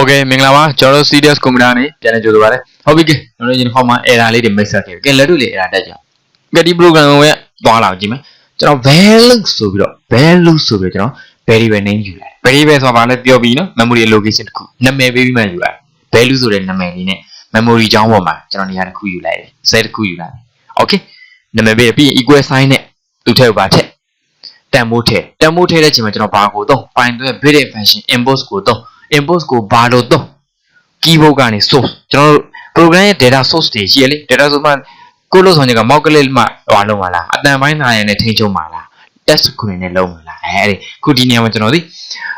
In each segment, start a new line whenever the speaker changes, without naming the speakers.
โอเคမင်္ဂလာပါကျွန်တော်တို့ serious computer နဲ့ပြန်လည်ကြိုဆိုပါရစေဟုတ်ပြီကဲကျွန်တော်တို့ဒီတစ်ခေါက်မှာ error လေးတွေ mix ဆက်ခဲ့ပြီကဲလက်တွေ့လေး error တက်ကြအောင်ကဲဒီ program ကိုရသွားလာအောင်ကြည့်မယ်ကျွန်တော် value ဆိုပြီးတော့ value ဆိုပြီးတော့ကျွန်တော် variable name ယူလိုက် variable ဆိုတာဘာလဲပြောပြီးနော် memory allocation တစ်ခုနာမည်ပေးပြီးမှယူလိုက် value ဆိုတဲ့နာမည်လေးနဲ့ memory ကြောင်းပေါ်မှာကျွန်တော်နေရာတစ်ခုယူလိုက်တယ် set တစ်ခုယူလိုက်တယ် okay နာမည်ပေးပြီးရင် equal sign နဲ့သူ့ထည့်ပါထည့်တန်မိုးထည့်တန်မိုးထည့်တဲ့အချိန်မှာကျွန်တော်ဘာကိုသုံး find တဲ့ built-in function import ကိုသုံး import ကိုဘာလို့သုံး keyboard ကနေ source ကျွန်တော်တို့ program ရဲ့ data source တွေရှိရလေ data source မှာကိုလို့ဆိုရင်က mouse ကလေးမှဟွာလုံးမလားအတန်ပိုင်းနာရနဲ့ထိန်းချုပ်မှာလား test screen နဲ့လုံးမလားအဲဒီခုဒီနေရာမှာကျွန်တော်ဒီ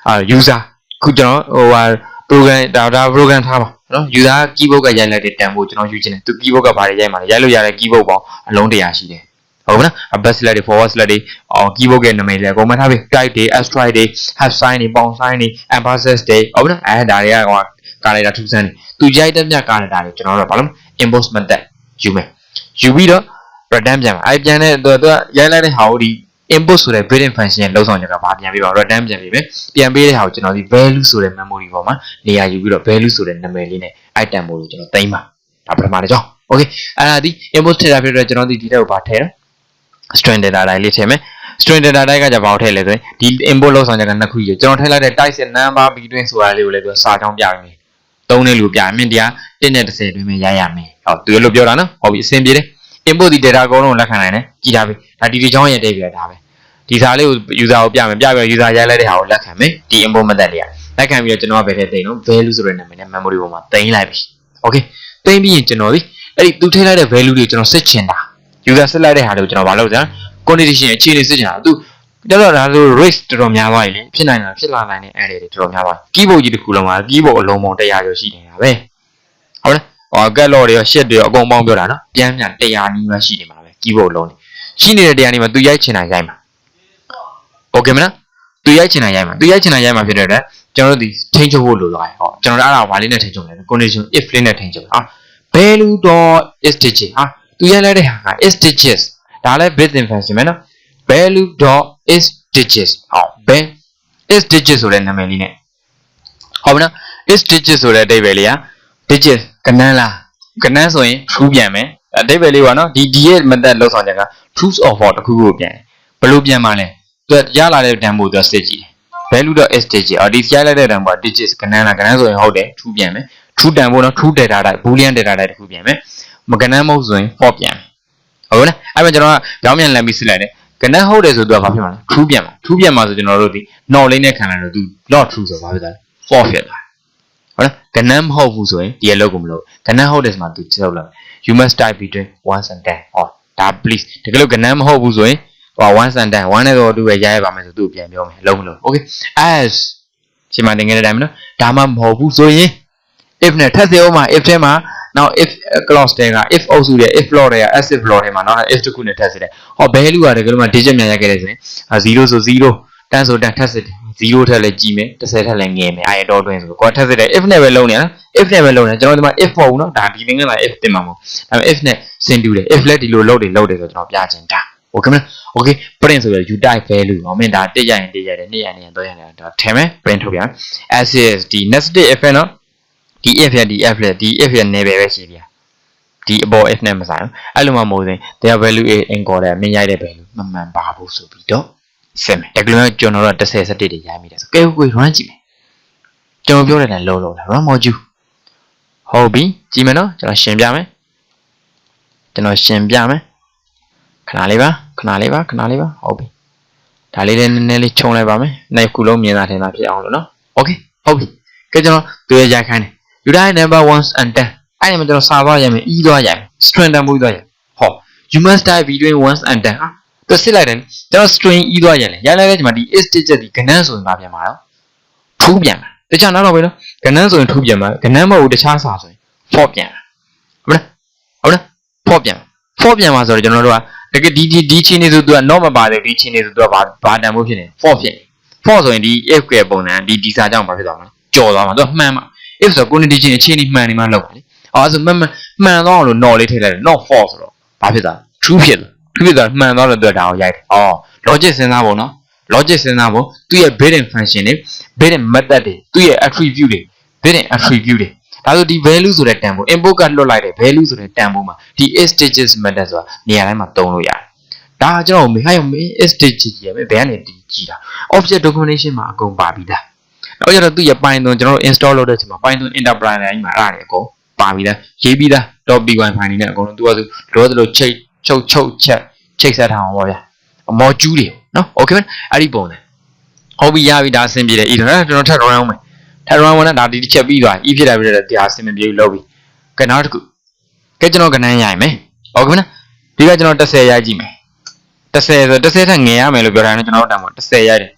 အာ user ခုကျွန်တော်ဟိုဟာ program ဒါဒါ program ထားပါနော် user keyboard ကရိုက်လိုက်တဲ့တန်ဖို့ကျွန်တော်ယူချင်တယ်သူ keyboard ကဘာတွေရိုက်မှာလဲရိုက်လို့ရတဲ့ keyboard ပေါင်းအလုံးတရာရှိတယ် ဟုတ်ကဲ့နော် back slash တွေ forward slash တွေအော် keyboard ရဲ့နာမည်တွေအကုန်မှထားပြီ type တွေ strike တွေ half sign တွေ pound sign တွေ emphasis တွေဟုတ်ကဲ့နော်အဲဒါတွေကဟိုကာလိုက်တာထူးဆန်းတယ်သူရိုက်တဲ့မြကာလိုက်တာတွေကျွန်တော်တို့ဘာလို့ import method ယူမယ်ယူပြီးတော့ return ပြန်ပါအဲပြန်တဲ့သူကရိုက်လိုက်တဲ့ဟာကိုဒီ input ဆိုတဲ့ built-in function ရဲ့လောက်ဆောင်ချက်ကဘာပြန်ပေးပါ return ပြန်ပေးမယ်ပြန်ပေးတဲ့ဟာကိုကျွန်တော်ဒီ value ဆိုတဲ့ memory ပေါ်မှာနေရာယူပြီးတော့ value ဆိုတဲ့နာမည်လေးနဲ့ item မို့လို့ကျွန်တော်သိမ်းပါဒါပထမတစ်ကြောင်း okay အဲ့ဒါဒီ input ထည့်တာဖြစ်တော့ကျွန်တော်ဒီဒီတက်ကိုဘာထည့်လဲ string data type လေးထည့်မယ် string data type ကကြဘာကိုထည့်လဲဆိုရင်ဒီ input လောက်ဆောင်ချက်ကနှစ်ခုကြီးကျွန်တော်ထည့်လိုက်တဲ့ type နဲ့ number between ဆိုတာလေးကိုလည်းသူစာကြောင်းပြရမယ်သုံးတဲ့လူပြရမယ်တရား1နဲ့10တွင်ပဲရရမယ်ဟောသူလို့ပြောတာနော်ဟုတ်ပြီအဆင်ပြေတယ် input ဒီ data အကုန်လုံးလက်ခံနိုင်တယ်ကြည်ထားပြီဒါဒီဒီချောင်းရဲ့တိတ်ပြတာပဲဒီစာလေးကို user ကိုပြမယ်ပြပြီး user ရိုက်လိုက်တဲ့ဟာကိုလက်ခံမယ်ဒီ input method လေးကလက်ခံပြီးတော့ကျွန်တော်ကဘယ်ထဲသိမ်းလို့ value ဆိုတဲ့နာမည်နဲ့ memory ပေါ်မှာသိမ်းလိုက်ပြီ okay သိမ်းပြီးရင်ကျွန်တော်ဒီအဲ့ဒီသူထည့်လိုက်တဲ့ value တွေကျွန်တော်စစ်ချင်တာ user စစ်လိုက်တဲ့ဟာတွေကိုကျွန်တော်မလုပ်ကြ condition အခြေအနေစစ်ချင်တာသူတော်တော်ဒါဆို race တော်တော်များသွားပြီလေဖြစ်နိုင်တာဖြစ်လာနိုင်တဲ့ error တွေတော်တော်များသွား keyboard ကြီးတစ်ခုလုံးက keyboard အလုံးပေါင်း100ကျော်ရှိနေတာပဲဟုတ်လားဟောကက်လော့တွေရောရှစ်တွေရောအကုန်ပေါင်းပြောတာနော်ပြန်ပြန်100နီးမှရှိနေမှာပဲ keyboard လုံးနေရှိနေတဲ့100နီးမှသူရိုက်ချင်တာရိုက်မှာ okay မလားသူရိုက်ချင်တာရိုက်မှာသူရိုက်ချင်တာရိုက်မှာဖြစ်တဲ့အတွက်ကျွန်တော်တို့ဒီထိန်းချုပ်ဖို့လိုသွားတယ်ဟောကျွန်တော်တို့အဲ့ဒါဘာလေးနဲ့ထိန်းချုပ်လဲ condition if လေးနဲ့ထိန်းချုပ်ဟာ value.stitches ဟာ သူရိုက်လိုက်တဲ့ဟာက stitches ဒါလည်း built-in function ပဲနော် value.isDigits ဟောဘယ် isDigits ဆိုတဲ့နာမည်လေးနဲ့ဟုတ်ပြီနော် isDigits ဆိုတဲ့အဓိပ္ပာယ်လေးက digit ကဏ္ဍလားကဏ္ဍဆိုရင် true ပြန်မယ်အဓိပ္ပာယ်လေးကနော်ဒီဒီရဲ့ method လောက်ဆောင်ချက်က truth or false တစ်ခုခုပြန်ဘယ်လိုပြန်မှာလဲသူရလာတဲ့တန်ဖိုးသူစစ်ကြည့် value.isDigits အော်ဒီရလိုက်တဲ့တန်ဖိုး digits ကဏ္ဍလားကဏ္ဍဆိုရင်ဟုတ်တယ် true ပြန်မယ် true တန်ဖိုးနော် true data type boolean data type တစ်ခုပြန်မယ် မကဏ္ဍမဟုတ်ဆိုရင် false ပြန်မယ်ဟုတ်လားအဲ့မှာကျွန်တော်ကကြောင်းပြန်လမ်းပြီးစစ်လိုက်တယ်ကနက်ဟုတ်တယ်ဆိုတော့ဘာဖြစ်မှာလဲ true ပြန်မှာ true ပြန်မှာဆိုကျွန်တော်တို့ဒီ not လေးနဲ့ခံလိုက်တော့သူ not true ဆိုတော့ဘာဖြစ်သွားလဲ false ဖြစ်သွားဟုတ်လားကနက်မဟုတ်ဘူးဆိုရင်ဒီအလုပ်ကိုမလုပ်ကနက်ဟုတ်တယ်ဆိုမှသူချုပ်လာ you must type between 1 and 10ဟောဒါ please တကယ်လို့ကနက်မဟုတ်ဘူးဆိုရင်ဟော1 and 10 1နဲ့တော့သူပဲရရပါမယ်ဆိုသူ့ပြန်ပြောမယ်လုံးမလို့ okay as ချိန်မှတင်ခဲ့တဲ့အတိုင်းပဲနော်ဒါမှမဟုတ်ဘူးဆိုရင် if နဲ့ထပ်စေအောင်မှာ if ထဲမှာ now if clause တွေက if အုပ်စုတွေ if floor တွေက as if floor တွေမှာနောက် if တစ်ခုနဲ့ထပ်စစ်တယ်ဟော value ကတကယ်လို့မှ digit မြန်ရခဲ့တယ်ဆိုရင်0ဆို0 10ဆို10ထပ်စစ်တယ်0ထက်လည်းကြီးမယ်10ထက်လည်းငယ်မယ်အဲတော့တွင်းဆိုတော့ကိုထပ်စစ်တယ် if နဲ့ပဲလုံးနေနော် if နဲ့ပဲလုံးနေကျွန်တော်ဒီမှာ if မဟုတ်ဘူးနော်ဒါဒီသင်္ကန်းမှာ if တင်မှာမဟုတ်ဒါပေမဲ့ if နဲ့ဆင်တူတယ် if လက်ဒီလိုလုပ်တယ်လုပ်တယ်ဆိုတော့ကျွန်တော်ပြချင်တာ okay မလား okay print ဆိုရ you type value ဟောမင်းဒါတက်ရရင်တက်ရတယ်နှစ်ရရင်တော့ရတယ်ဒါထည့်မယ် print ထုတ်ပြန် as is ဒီ nested if နော် ဒီ if ရဒီ f လက်ဒီ if ရ ne ပဲပဲရှိပြဒီအပေါ် f နဲ့မဆိုင်ဘူးအဲ့လိုမှမဟုတ်ရင် their value is encoded မင်းရိုက်တဲ့ value မမှန်ပါဘူးဆိုပြီးတော့စစ်မယ်တကယ်လို့ကျွန်တော်တို့10 17တွေရိုက်မိတယ်ဆိုကဲကို run ကြည့်မယ်ကျွန်တော်ပြောတဲ့တိုင်းလုံးလုံးလား run module ဟုတ်ပြီကြည့်မယ်နော်ကျွန်တော်ရှင်းပြမယ်ကျွန်တော်ရှင်းပြမယ်ခဏလေးပါခဏလေးပါခဏလေးပါဟုတ်ပြီဒါလေးလည်းနည်းနည်းလေးခြုံလိုက်ပါမယ်နှစ်ခုလုံးမြင်သာထင်သာဖြစ်အောင်လို့နော် okay ဟုတ်ပြီကဲကျွန်တော်သူရရိုက်ခိုင်းတယ် unit number 1 and 10အဲ့ဒီမှာကျွန်တော်စာသွားရမယ် e သွားရမယ် string တန်ဖိုးသွားရဟော you must type between 1 and 10ဟာသူစစ်လိုက်တယ်ကျွန်တော် string e သွားရလေရလိုက်တဲ့ဒီမှာဒီ is digit ဒီကဏ္ဍဆိုရင်ပါပြန်ပါတော့ true ပြန်ပါတခြားနောက်တော့ပဲနော်ကဏ္ဍဆိုရင် true ပြန်ပါကဏ္ဍမဟုတ်တခြားစာဆိုရင် false ပြန်ပါဟုတ်လားဟုတ်လား false ပြန် false ပြန်ပါဆိုတော့ကျွန်တော်တို့ကတကယ်ဒီဒီဒီချင်းနေဆိုသူက not မပါတယ်ဒီချင်းနေဆိုသူကဘာဘာတန်ဖို့ဖြစ်နေ false ဖြစ်နေ false ဆိုရင်ဒီ if ရဲ့ပုံစံဒီဒီစာကြောင့်ဘာဖြစ်သွားမလဲကြော်သွားမှာသူကမှန်မှာ if ဆို condition အခြေအနေမှန်နေမှလောက်ပါလေအော်ဆိုမှန်မှန်သွားအောင်လို့ not လေးထည့်လိုက်တယ် not false ဆိုတော့ဘာဖြစ်သွား true ဖြစ်သွား true ဖြစ်သွားမှန်သွားတဲ့အတွက်ဒါကိုရိုက်တယ်အော် logic စဉ်းစားဖို့နော် logic စဉ်းစားဖို့သူ့ရဲ့ built-in function တွေ built-in method တွေသူ့ရဲ့ attribute တွေ within attribute တွေဒါဆိုဒီ value ဆိုတဲ့တန်ဖိုး import ကလွတ်လိုက်တဲ့ value ဆိုတဲ့တန်ဖိုးမှာဒီ is digits method ဆိုတာနေရာတိုင်းမှာသုံးလို့ရတယ်ဒါကကျွန်တော်မေးဟိုင်မေး is digit ရမယ်ဘယ်ကနေဒီကြည့်တာ object documentation မှာအကုန်ပါပြီးသား နောက်ကျတော့သူ့ရဲ့ Python ကျွန်တော်တို့ install လုပ်တဲ့အချိန်မှာ Python enterprise တိုင်းမှာအဲ့ဒါတွေအကုန်ပါပြီးသားရေးပြီးသား .py file တွေနဲ့အကုန်လုံးသူကဆိုလောသလိုချိတ်ချုပ်ချုပ်ချက်ချိတ်ဆက်ထားအောင်ပါဗျာ module တွေနော် okay အဲ့ဒီပုံစံဟုတ်ပြီရပြီဒါအဆင်ပြေတယ်ဤတော့ကျွန်တော်ထပ် run အောင်မယ်ထပ် run ဝင်တာဒါဒီတစ်ချက်ပြီးသွားဤဖြစ်တာပြတဲ့တရားအဆင်မပြေလို့လုပ်ပြီကဲနောက်တစ်ခုကဲကျွန်တော်ကနန်းရိုက်မယ်ဟုတ်ကဲ့နော်ဒီကကျွန်တော်30ရိုက်ကြည့်မယ်30ဆို30ထက်ငယ်ရမယ်လို့ပြောတာနဲ့ကျွန်တော်တို့တောင်ပေါ့30ရိုက်တယ်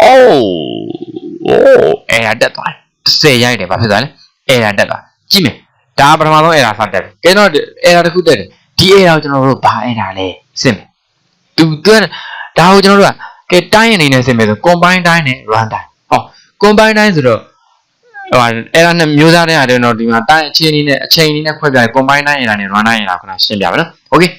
အိုး အိုးအဲ့ဒါတက်သွားတယ်30ရိုက်တယ်ဘာဖြစ်သွားလဲအဲ့ဒါတက်သွားကြည့်မယ်ဒါပထမဆုံးအဲ့ဒါစတက်တယ်ကဲတော့အဲ့ဒါတစ်ခုတက်တယ်ဒီအဲ့ဒါကိုကျွန်တော်တို့ဘာအဲ့ဒါလဲစစ်မယ်သူသူဒါကိုကျွန်တော်တို့ကကဲတိုင်းအနေနဲ့စစ်မယ်ဆို combine တိုင်းနဲ့ run တိုင်းဟော combine တိုင်းဆိုတော့ဟိုအဲ့ဒါနဲ့မျိုးစားတဲ့ဟာတွေတော့ဒီမှာတိုင်းအချိန်အနေနဲ့အချိန်အနေနဲ့ခွဲပြတယ် combine တိုင်းအဲ့ဒါနဲ့ run တိုင်းအဲ့ဒါခုနရှင်းပြပါနော် okay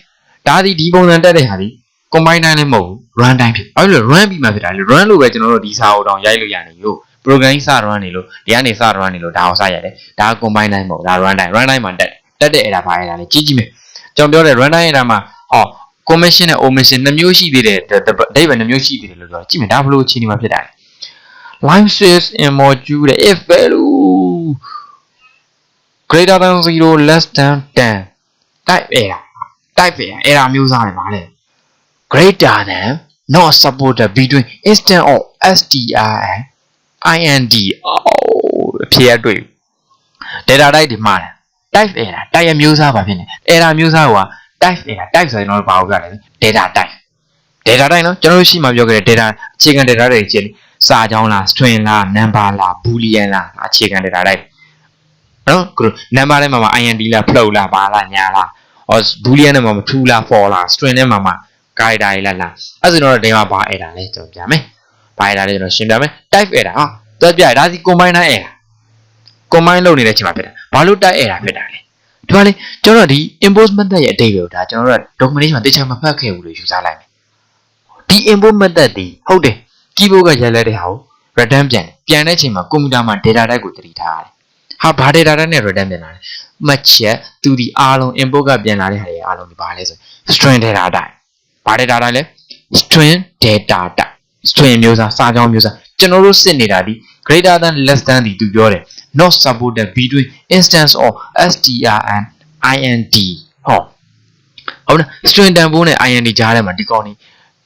ဒါဒီဒီပုံစံတက်တဲ့ဟာဒီ combine တိုင်းလည်းမဟုတ်ဘူး run တိုင်းဖြစ်ဘာလို့လဲ run ပြီးမှဖြစ်တာလေ run လို့ပဲကျွန်တော်တို့ဒီစာအုပ်တောင်ရိုက်လို့ရတယ်ယို့ program စ run နေလို့ဒီကနေစ run နေလို့ဒါအောင်စရတယ်ဒါ combine တိုင်းမဟုတ်ဒါ run တိုင်း run တိုင်းမှာတက်တက်တဲ့အဲ့ဒါဘာအဲ့ဒါလဲကြီးကြီးမယ်ကျွန်တော်ပြောတဲ့ run တိုင်းအဲ့ဒါမှာဟော commission နဲ့ omission နှစ်မျိုးရှိသေးတယ်အဓိပ္ပာယ်နှစ်မျိုးရှိသေးတယ်လို့ပြောကြည့်မယ်ဒါဘလို့အခြေအနေမှာဖြစ်တာလဲ live says in module တဲ့ if value greater than 0 less than 10 type error type error error မျိုးစားတယ်ဗါလဲ greater than not supported between instant of str and ind အဖြေအတွေ့ data type ဒီမှာတယ် type error type ရဲ့မျိုးစားပါဖြစ်နေ error မျိုးစားက type error type ဆိုရင်တော့ဘာကိုပြောလဲ data type data type နော်ကျွန်တော်တို့ရှိမှပြောခဲ့တဲ့ data အခြေခံ data တွေကြည့်စာကြောင်းလား string လား number လား boolean လားအခြေခံ data type နော်ကို number ထဲမှာမှာ int လား float လားဘာလားညာလားဟော boolean ထဲမှာမှာ true လား false လား string ထဲမှာမှာ character တွေလားလားအဲ့ဆိုတော့ဒီမှာဘာ error လဲကျွန်တော်ပြမယ်ဘာ error လဲကျွန်တော်ရှင်းပြမယ် type error ဟာတော့ပြဒါစီ combine error combine လုပ်နေတဲ့အချိန်မှာဖြစ်တာဘာလို့ type error ဖြစ်တာလဲဒီမှာလေကျွန်တော်ဒီ import method ရဲ့အတိတ်ကိုဒါကျွန်တော်တို့က documentation မှာတေချာမဖတ်ခဲ့ဘူးလို့ယူဆလိုက်မယ်ဒီ import method ဒီဟုတ်တယ် keyboard ကရိုက်လိုက်တဲ့ဟာကို return ပြန်တယ်ပြန်တဲ့အချိန်မှာကွန်ပျူတာမှာ data type ကိုတတိထားရတယ်ဟာဘာ data type နဲ့ return ပြန်လာလဲမှတ်ချက်သူဒီအားလုံး import ကပြန်လာတဲ့ဟာတွေအားလုံးဒီဘာလဲဆို string data type ဘာ data type လဲ string data type string မျိုးစားစာကြောင်းမျိုးစားကျွန်တော်တို့စစ်နေတာဒီ greater than less than ဒီသူပြောတယ် not supported between instance of str and ind ဟောဟုတ်လား string တန်ဖိုးနဲ့ ind ကြားထဲမှာဒီကောင်นี่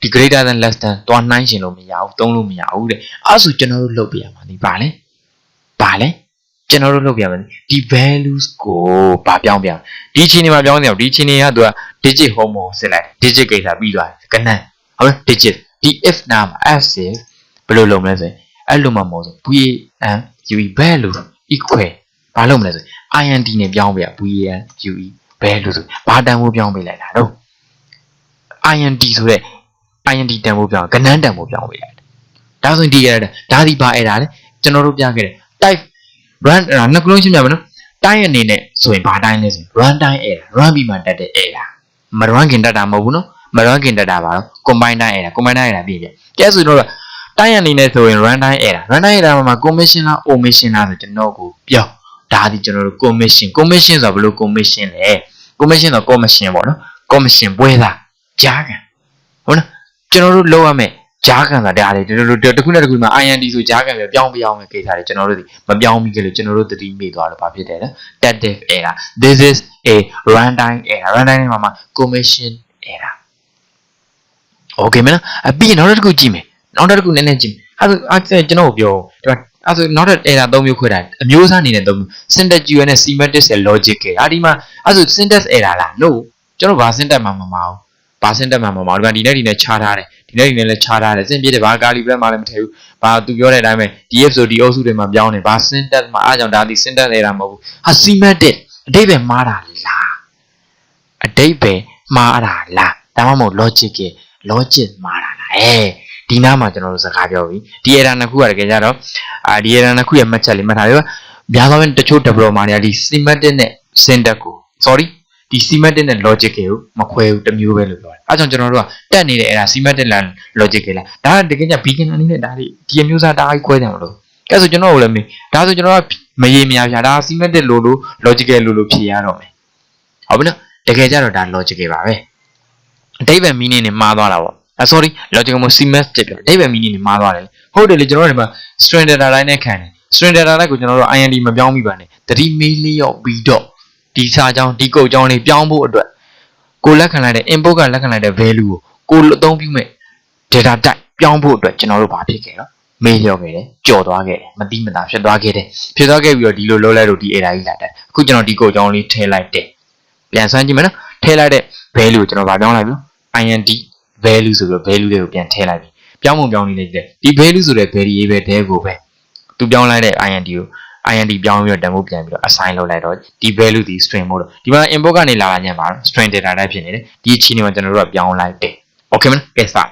ဒီ greater than less than တွားနှိုင်းရှင်လို့မရဘူးသုံးလို့မရဘူးတဲ့အဲ့ဆိုကျွန်တော်တို့လုပ်ပြရမှာဒီပါလဲပါလဲ ကျွန်တော်တို့လုပ်ပြရမှာဒီ values ကိုဗာပြောင်းပြဒီအချိန်ဒီမှာပြောင်းနေအောင်ဒီအချိန်ဒီကသူက digit home ကိုစစ်လိုက် digit ကိစ္စပြီးသွားတယ်ကနန်းဟုတ်လား digit ဒီ if နာမှာ as if ဘယ်လိုလုပ်မလဲဆိုရင်အဲ့လိုမှမဟုတ်ဆို boolean ue value equal ဘာလုပ်မလဲဆိုရင် int နဲ့ပြောင်းပြ boolean ue value ဆိုဘာတန်ဖိုးပြောင်းပေးလိုက်တာတော့ int ဆိုတဲ့ int တန်ဖိုးပြောင်းကနန်းတန်ဖိုးပြောင်းပေးလိုက်တယ်ဒါဆိုရင်ဒီရတာဒါဒီပါအဲ့ဒါလေကျွန်တော်တို့ပြခဲ့တယ် type run အဲ့ဒါနှစ်ခုလုံးရှင်းပြမယ်နော်တိုင်းအနေနဲ့ဆိုရင်ဘာတိုင်းလဲဆိုရင် run time error run ပြီးမှတက်တဲ့ error မ run ခင်တက်တာမဟုတ်ဘူးနော်မ run ခင်တက်တာပါတော့ combine time error combine time error ပြည့်ပြကဲဆိုတော့တိုင်းအနေနဲ့ဆိုရင် run time error run time error မှာ commission လား omission လားဆိုကျွန်တော်ကိုပြောဒါဒီကျွန်တော်တို့ commission commission ဆိုတာဘယ်လို commission လဲ commission ဆို commission ပေါ့နော် commission ပွဲသားကြားခံဟုတ်နော်ကျွန်တော်တို့လောက်ရမယ် ကြားခံတာဒါလေတို့တို့တခုနဲ့တခုမှာ IND ဆိုကြားခံပြပြောင်းပြောင်းမဲ့ကိစ္စတွေကျွန်တော်တို့ဒီမပြောင်းမိကြလို့ကျွန်တော်တို့တတိမိသွားတော့ဘာဖြစ်တယ်လဲ static error this is a runtime error runtime မှာမှာ commission error okay မလားအပြီးနောက်တစ်ခုကြည့်မယ်နောက်တစ်ခုနည်းနည်းကြည့်အဲ့ဒါအဲ့ကျွန်တော်ပြောဒီမှာအဲ့ဆိုနောက်တစ် error ၃မျိုးခွဲတာအမျိုးအစားအနေနဲ့၃မျိုး syntax UN နဲ့ semantics နဲ့ logic ကအဲ့ဒီမှာအဲ့ဆို syntax error လား no ကျွန်တော်ဘာ syntax မှမမအောင်ဘာ syntax မှမမအောင်ဒီမှာဒီနဲ့ဒီနဲ့ခြားထားတယ် ဒီနေ့ဒီနေ့လည်းခြားထားတယ်စင်ပြည့်တယ်ဘာကာလီဘက်မှလည်းမထည့်ဘူးဘာသူပြောတဲ့အတိုင်းပဲ DF ဆိုဒီအုပ်စုတွေမှာပြောင်းနေဘာ syntax မှာအားကြောင့်ဒါဒီ syntax နေတာမဟုတ်ဘူးဟာ semantic အတိတ်ပဲမှားတာလားအတိတ်ပဲမှားတာလားဒါမှမဟုတ် logic က logic မှားတာလားအဲဒီနားမှာကျွန်တော်တို့စကားပြောပြီဒီ error နှစ်ခုကတကယ်ကြတော့အာဒီ error နှစ်ခုရဲ့မှတ်ချက်လေးမှတ်ထားပြီများသောအားဖြင့်တချို့ developer တွေကဒီ semantic နဲ့ syntax ကို sorry ဒီ semantic နဲ့ logic ကိုမခွဲဘူးတစ်မျိုးပဲလို့ပြောတယ်အဲကြောင့်ကျွန်တော်တို့ကတက်နေတဲ့အဲ့ဒါ semantic လား logic လားဒါကတကယ်ကြ beginner အနေနဲ့ဒါဒီဒီအမျိုးသားတအားကြီးခွဲကြမလို့ကဲဆိုကျွန်တော်တို့လည်းမေးဒါဆိုကျွန်တော်ကမရေမရဖြာဒါ semantic လို့လို့ logical လို့လို့ဖြေရတော့မယ်ဟုတ်ပြီနော်တကယ်ကြတော့ဒါ logical ပါပဲအဓိပ္ပာယ် meaning နဲ့မှားသွားတာပေါ့အ sorry logical မ semantic ပြောအဓိပ္ပာယ် meaning နဲ့မှားသွားတယ်လေဟုတ်တယ်လေကျွန်တော်တို့ဒီမှာ string data line နဲ့ခံတယ် string data line ကိုကျွန်တော်တို့ IND မပြောင်းမိပါနဲ့တတိမေးလျော့ပြီးတော့ ဒီစာကြောင်းဒီကုတ်ကြောင်းလေးပြောင်းဖို့အတွက်ကိုလက်ခံလိုက်တဲ့ input ကလက်ခံလိုက်တဲ့ value ကိုကိုအသုံးပြုမဲ့ data type ပြောင်းဖို့အတွက်ကျွန်တော်တို့ဘာဖြစ်ခဲ့တော့မေးလျော့ခဲ့တယ်ကြော်သွားခဲ့တယ်မတိမတာဖြစ်သွားခဲ့တယ်ဖြစ်သွားခဲ့ပြီးတော့ဒီလိုလုံးလိုက်တော့ဒီ error ကြီးလာတယ်အခုကျွန်တော်ဒီကုတ်ကြောင်းလေးထည့်လိုက်တယ်ပြန်ဆန်းကြည့်မယ်နော်ထည့်လိုက်တဲ့ value ကိုကျွန်တော်ဗာပြောင်းလိုက်ပြီ IND value ဆိုပြီးတော့ value တွေကိုပြန်ထည့်လိုက်ပြီပြောင်းပုံပြောင်းနေနေတယ်ဒီ value ဆိုတဲ့ variable တဲကိုပဲသူပြောင်းလိုက်တဲ့ IND ကို IND ပြောင်းပြီးတော့ demo ပြန်ပြီးတော့ assign လုပ်လိုက်တော့ဒီ value ဒီ string မို့လို့ဒီမှာ input ကနေလာတာညံပါတော့ string data type ဖြစ်နေတယ်ဒီအချိန်မှာကျွန်တော်တို့ကပြောင်းလိုက်တယ် okay မလားကဲစမယ်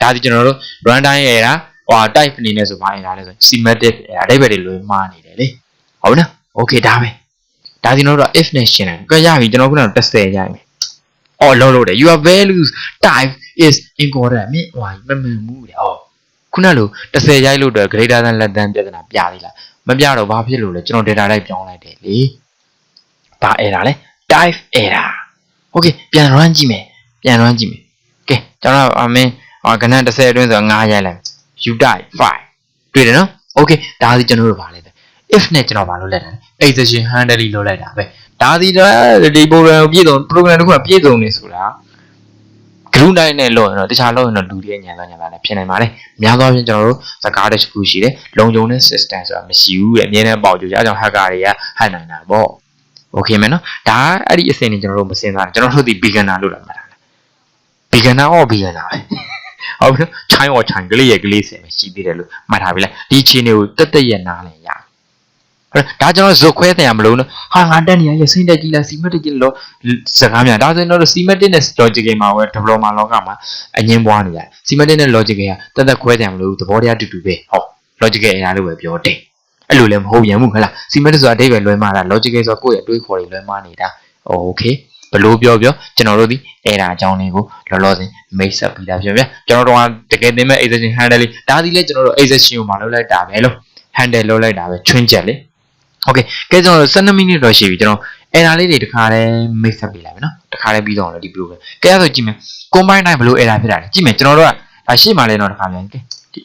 ဒါဒီကျွန်တော်တို့ runtime error ဟို type အနေနဲ့ဆိုဘာ error လဲဆို semantic error အဓိပ္ပာယ်တွေလွဲမှားနေတယ်လေဟုတ်နော် okay ဒါပဲဒါဒီကျွန်တော်တို့ if နဲ့ရှင်းတယ်ကြရပြီကျွန်တော်ခုနက30ရပြီအော်လုံးလို့တယ် your values type is incorrect မြင့်ဟိုမမှန်ဘူးတဲ့ဟောခုနလို30ရိုက်လို့တော့ greater than less than ပြဿနာပြသေးလား မပြတော့ဘာဖြစ်လို့လဲကျွန်တော် data type ပြောင်းလိုက်တယ်လေဘာ error လဲ type error okay ပြန် run ကြည့်မယ်ပြန် run ကြည့်မယ်ကဲကျွန်တော်အမင်းဟောကဏ္ဍ30အတွင်းဆို9ရိုက်လိုက် u type 5တွေ့တယ်နော် okay ဒါစီကျွန်တော်တို့ဗာလဲ if နဲ့ကျွန်တော်ဗာလို့လက်တာ exception handling လုပ်လိုက်တာပဲဒါစီတော့ဒီ program ကိုပြည့်စုံ program တစ်ခုကပြည့်စုံနေဆိုတာ group တိုင်းနဲ့လို့ရင်တော့တခြားလို့ရင်တော့လူတွေညံသွားညံသွားလည်းဖြစ်နိုင်ပါတယ်။များသောအားဖြင့်ကျွန်တော်တို့စကားတစ်ခုရှိတယ်။လုံခြုံတဲ့ system ဆိုတာမရှိဘူးတဲ့အမြဲတမ်းပေါက်ကြည့်ကြ။အဲကြောင့် hacker တွေကဟန်နိုင်တာပေါ့။ Okay မယ်နော်။ဒါအဲ့ဒီအဆင့်တွေကျွန်တော်တို့မစင်စားဘူး။ကျွန်တော်တို့ဒီ beginner လို့လာမှာလား။ beginner or beginner ပဲ။ဟုတ်ပြီ။ time or time ကလေးရဲ့ကလေးစင်ပဲရှိသေးတယ်လို့မှတ်ထားပြီလား။ဒီအချိန်တွေကိုတက်တက်ရနားလည်ရအောင် ဒါကျွန်တော်ဇုတ်ခွဲတယ်ရမလို့နော်ဟာငါတက်နေရရစိမ့်တက်ကြီးလားစီမက်တက်ကြီးလို့စကားများဒါဆိုရင်တော့စီမက်တက်နဲ့ logic မှာပဲ developer လောကမှာအငင်းပွားနေရတယ်စီမက်တက်နဲ့ logic ကတက်တက်ခွဲတယ်မလို့သဘောတရားတူတူပဲဟော logic အရာလို့ပဲပြောတယ်အဲ့လိုလည်းမဟုတ်ပြန်ဘူးခလားစီမက်တက်ဆိုတာအတိတ်ပဲလွဲမှားတာ logic ဆိုတာကိုယ့်ရဲ့အတွေးခေါ်တွေလွဲမှားနေတာโอเคဘလို့ပြောပြောကျွန်တော်တို့ဒီ error အကြောင်းလေးကိုလောလောဆယ်မိတ်ဆက်ပြီးသားပြောပြကျွန်တော်တို့ကတကယ်သင်မဲ့ exception handle လေးဒါဒီလေကျွန်တော်တို့ exception ကိုမလုပ်လိုက်တာပဲလို့ handle လုပ်လိုက်တာပဲချွင်းချက်လေ โอเคကဲကျွန်တော်12မိနစ်တော့ရှိပြီကျွန်တော်အဲ့ဒါလေးတွေတခါတည်းမိတ်ဆက်ပေးလိုက်မယ်နော်တခါတည်းပြီးတော့လည်းဒီ program ကဲအဲ့ဒါဆိုကြည့်မယ် combine တိုင်းဘယ်လို error ဖြစ်တာလဲကြည့်မယ်ကျွန်တော်တို့ကဒါရှေ့မှာလဲတော့တခါပြန်ကဲဒီ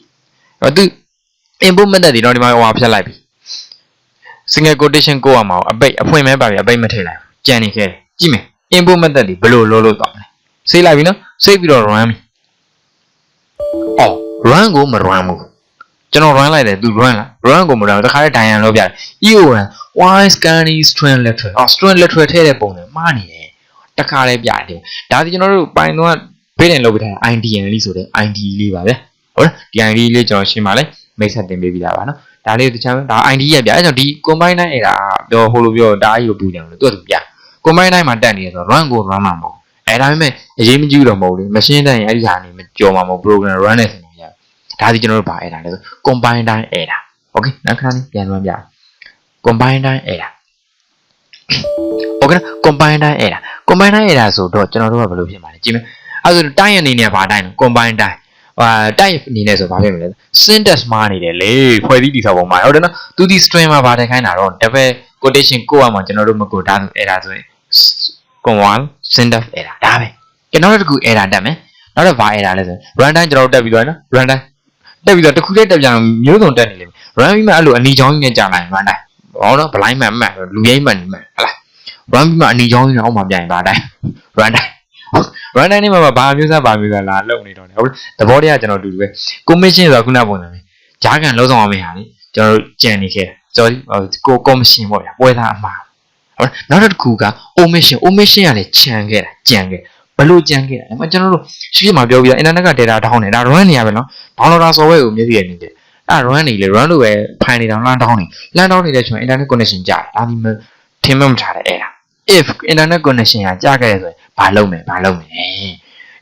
တော့သူ input method ဒီတော့ဒီမှာဟိုဖြတ်လိုက်ပြီ single quotation ကိုရမှာအပိတ်အဖွင့်မဲပါပြီအပိတ်မထည့်လိုက်ကြံနေခဲ့ကြည့်မယ် input method ဒီဘယ်လိုလုပ်လို့တော့မလဲဆေးလိုက်ပြီနော်ဆေးပြီးတော့ run ပြီအော် run ကိုမ run ဘူး ကျွန်တော် run လိုက်တယ်သူ run လား run ကိုမ run တခါတည်း dian လို့ပြတယ် eon why scanny string literal အော် string literal ထည့်တဲ့ပုံနဲ့မှားနေတယ်တခါတည်းပြတယ်ဒါဒီကျွန်တော်တို့ပိုင်တော့ဘေးတင်လုပ်ပေးထားတဲ့ IDN လေးဆိုတဲ့ ID လေးပါဗျဟုတ်လားဒီ ID လေးကျွန်တော်ရှင်းပါလဲမိတ်ဆက်တင်ပေးပြီးသားပါနော်ဒါလေးတခြားဒါ ID ရပြအဲကြောင့်ဒီ combine တိုင်းအဲ့ဒါပြောဟိုလိုပြောဒါအကြီးကိုပူတယ်လို့သူကသူပြ combine တိုင်းမှာတက်နေရဆို run ကို run မှာမဟုတ်အဲဒါပေမဲ့အရေးမကြီးတော့မဟုတ်လေမရှင်းတဲ့ရင်အဲ့ဒီဟာနေမကြော်မှာမဟုတ် program run နေစင်ရ ဒါဒီကျွန်တော်တို့ဗာအဲ့ဒါလဲဆို combine တိုင်းအဲ့ဒါ okay နောက်ခဏလေးပြန်လွှမ်းပြ combine တိုင်းအဲ့ဒါ okay နော် combine တိုင်းအဲ့ဒါ combine တိုင်းအဲ့ဒါဆိုတော့ကျွန်တော်တို့ကဘယ်လိုဖြစ်မှာလဲကြည့်မယ်အဲဆိုတိုင်းအနေနဲ့ဗာတိုင်း combine တိုင်းဟာ type အနေနဲ့ဆိုဘာဖြစ်မလဲ syntax မှားနေတယ်လေဖွဲ့စည်းတည်ဆောက်ပုံမှာဟုတ်တယ်နော်သူဒီ string မှာဗာထိုင်ခိုင်းတာတော့ double quotation ကိုအောင်မှာကျွန်တော်တို့မကိုဒါဆိုအဲ့ဒါဆိုရင် command syntax error ဒါပဲကျွန်တော်တို့တကူ error တက်မယ်နောက်တော့ဗာ error လဲဆို run time ကျွန်တော်တို့တက်ပြီးသွားနော် run time တက်ပြီးတော့တစ်ခုတည်းတက်ပြန်မျိုးစုံတက်နေလိမ့်မယ် run ပြီးမှအဲ့လိုအနီချောင်းကြီးနဲ့ကြာလိုက် run time ဘောနော် blind man မှတ်လူရိမ့်မှတ်နေမှတ်ဟလား run ပြီးမှအနီချောင်းကြီးနဲ့အောက်မှာပြန်ရင်ဗာတိုင်း run time run time နဲ့မှဘာမျိုးစားဘာမျိုးစားလာလုံနေတော့တယ်ဟုတ်သဘောတရားကျွန်တော်တူတူပဲ commission ဆိုတာခုနပုံစံပဲဂျာကန်လုံးဆောင်အောင်ဟာလေကျွန်တော်တို့ကြံနေခဲ့တာ sorry ကို commission ပေါ့ဗျာပွဲသားအမှားဟုတ်နောက်တစ်ခုက omission omission ကလည်းခြံခဲ့တာကြံခဲ့ ဘလို့ကြံခဲ့တာအဲ့မှာကျွန်တော်တို့ရှိမှပြောပြီးတော့ internet က data တောင်းနေတာ run နေရပဲနော် downloader software ကိုမျက်စိရနေတယ်အဲ့ run နေလေ run လို့ပဲ file နေတောင်လမ်းတောင်းနေလမ်းတောင်းနေတဲ့ချိန် internet connection ကြာတယ်ဒါဒီမထင်မှမထားတယ်အဲ့ဒါ if internet connection ကကြာခဲ့ရဆိုရင်ဘာလုပ်မယ်ဘာလုပ်မယ်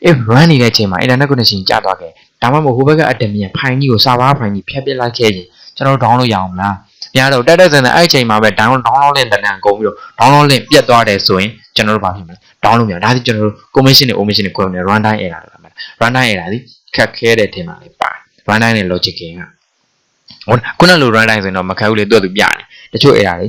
if run နေတဲ့အချိန်မှာ internet connection ကြာသွားခဲ့ဒါမှမဟုတ်ဟိုဘက်က admin ဖိုင်ကြီးကို server ဖိုင်ကြီးဖျက်ပစ်လိုက်ခဲ့ရင်ကျွန်တော်တို့ download ရအောင်မလား များတော့တက်တက်စင်တဲ့အဲ့အချိန်မှာပဲ download download link တန်တန်ကုန်ပြီးတော့ download link ပြတ်သွားတယ်ဆိုရင်ကျွန်တော်တို့ဘာဖြစ်မလဲ download မရဒါဆိုကျွန်တော်တို့ commission နဲ့ omission နဲ့ခွဲမယ် run time error လို့ခေါ်မှာ run time error ဒီခက်ခဲတဲ့ထင်ပါလေပါ run time နဲ့ logic ကဟုတ်လားခုနလို run time ဆိုရင်တော့မခက်ဘူးလေသူကသူပြတယ်တချို့အဲ့ဒါလေ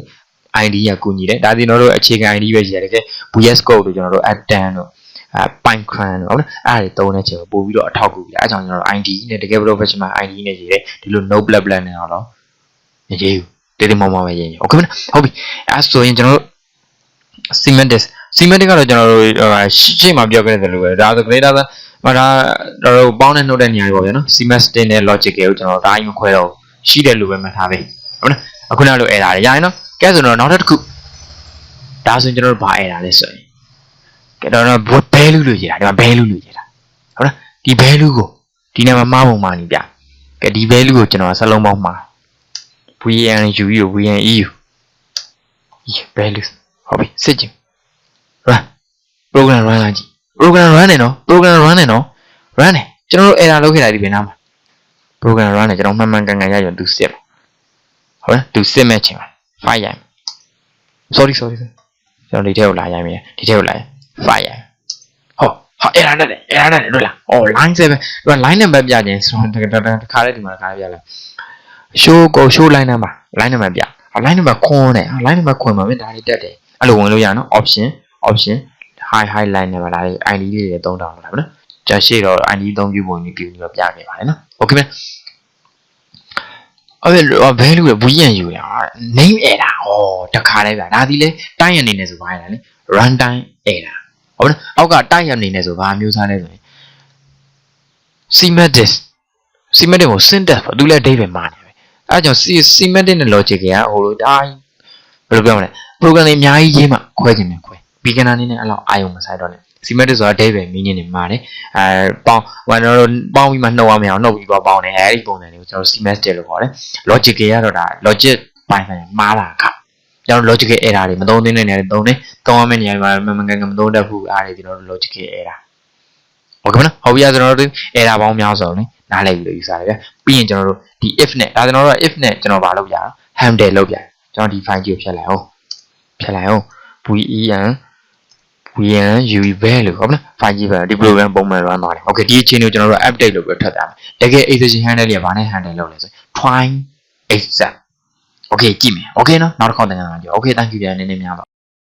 ID ကကူညီတယ်ဒါဒီကျွန်တော်တို့အခြေခံ ID ပဲရှိရတယ်ကဲ VS Code တို့ကျွန်တော်တို့ App10 တို့အဲ Python တို့ဟုတ်လားအဲ့ဒါတွေတုံးတဲ့ချိန်ပို့ပြီးတော့အထောက်ကူပြအဲအကြောင်းကျွန်တော်တို့ ID နဲ့တကယ် professional ID နဲ့ရေးတယ်ဒီလို no black black နဲ့တော့မရေးဘူး တေးတေးမောင်မောင်ပဲရေးရโอเคမလားဟုတ်ပြီအဲဆိုရင်ကျွန်တော်တို့ semantics semantics ကတော့ကျွန်တော်တို့ရှေ့မှာပြောခဲ့တယ်လို့ပဲဒါဆို greater than မဒါတော့တို့ပေါင်းနဲ့နှုတ်တဲ့နေရာတွေပေါ့ဗျာနော် semantics နဲ့ logic ကိုကျွန်တော်ဒါအိမ်မခွဲတော့ရှိတယ်လို့ပဲမှတ်ထားပဲဟုတ်လားအခုနလိုအဲ့ဒါတွေရရင်နော်ကဲဆိုတော့နောက်တစ်ခုဒါဆိုရင်ကျွန်တော်တို့ဘာအဲ့ဒါလဲဆိုရင်ကဲတော့တော့ value လို့ရေးတာဒီမှာ value လို့ရေးတာဟုတ်လားဒီ value ကိုဒီနေရာမှာမှားပုံမှားနေပြကဲဒီ value ကိုကျွန်တော်စလုံးပေါင်းမှာ VN U U VN EU value ဟုတ်ပြီစစ်ကြည့် run program run လာကြည့် program run နေနော် program run နေနော် run နေကျွန်တော်တို့ error လုပ်ခဲ့တာဒီဘယ်နားမှာ program run နေကျွန်တော်မှန်မှန်ကန်ကန်ရရင်သူစစ်မှာဟုတ်လားသူစစ်မဲ့ချိန်မှာ file ရိုက် sorry sorry sorry ကျွန်တော်ဒီထဲကိုလာရိုက်မယ်ဒီထဲကိုလာရိုက် file ရိုက်ဟောဟာ error နဲ့ error နဲ့တွေ့လားအော် line 7ဒီမှာ line number ပြခြင်းဆိုတော့တခါလေးဒီမှာတခါလေးပြလိုက် show ကို show line number line number ပြ line number ခွန်းတယ် line number ခွန်းမှာမင်းဒါလေးတက်တယ်အဲ့လိုဝင်လို့ရနော် option option high high line number ဒါလေး ID လေးတွေသုံးတောင်းလာပါနော်ကြာရှေ့တော့ ID သုံးပြပုံနေပြပြီးတော့ပြခဲ့ပါတယ်နော် okay မယ်အဲ့ဒါ value လေဘူးရင်ယူရ name error ဟောတခါလေးဗျာဒါဒီလေတိုင်းရနေနေဆိုပါရတာလေ run time error ဟုတ်နော်အောက်ကတိုင်းရနေနေဆိုဘာမျိုးစားလဲဆိုရင် semantics semantic ကို syntax ပေါ့သူလည်းအဓိပ္ပာယ်မှားနေပဲ အဲဒါကြောင့် semantic နဲ့ logic ကဟိုလိုတိုင်းဘယ်လိုပြောမလဲ program တွေအများကြီးရေးမှခွဲခြင်းနဲ့ခွဲ beginner အနေနဲ့အဲ့လောက်အာရုံမစိုက်တော့နဲ့ semantic ဆိုတာအဓိပ္ပာယ် meaning တွေမှားတယ်အဲပေါင်းဟိုကျွန်တော်တို့ပေါင်းပြီးမှနှုတ်ရမအောင်နှုတ်ပြီးတော့ပေါင်းတယ်အဲဒီပုံစံတွေကိုကျွန်တော် semantic လို့ခေါ်တယ် logic ကတော့ဒါ logic ပိုင်းဆိုင်မှားတာခကျွန်တော် logic error တွေမသုံးသင့်တဲ့နေရာတွေသုံးတယ်သုံးရမယ့်နေရာတွေမှာမမှန်ကန်ကန်မသုံးတတ်ဘူးအားတွေကျွန်တော်တို့ logic error ဟုတ်ကဲ့မလားဟုတ်ပြီကျွန်တော်တို့ error ပေါင်းများဆိုတော့လေ နားလည်ပြီးလို့ယူဆတယ်ဗျပြီးရင်ကျွန်တော်တို့ဒီ if နဲ့ဒါကျွန်တော်တို့က if နဲ့ကျွန်တော်ဘာလုပ်ရအောင် handle လုပ်ပြကျွန်တော်ဒီ file ကြီးကိုဖြတ်လိုက်အောင်ဖြတ်လိုက်အောင် ven vn ui val လို့ဟုတ်မလား file ကြီးပဲဒီ program ပုံမှန် run ပါတယ် okay ဒီအချိန်ကိုကျွန်တော်တို့ update လုပ်ပြီးထပ်တာတကယ် exception handle တွေကဘာနဲ့ handle လုပ်လဲဆို try exam okay ကြည့်မယ် okay နော်နောက်တစ်ခေါက်သင်ခန်းစာကြည့် okay thank you ပြန်နည်းနည်းများပါ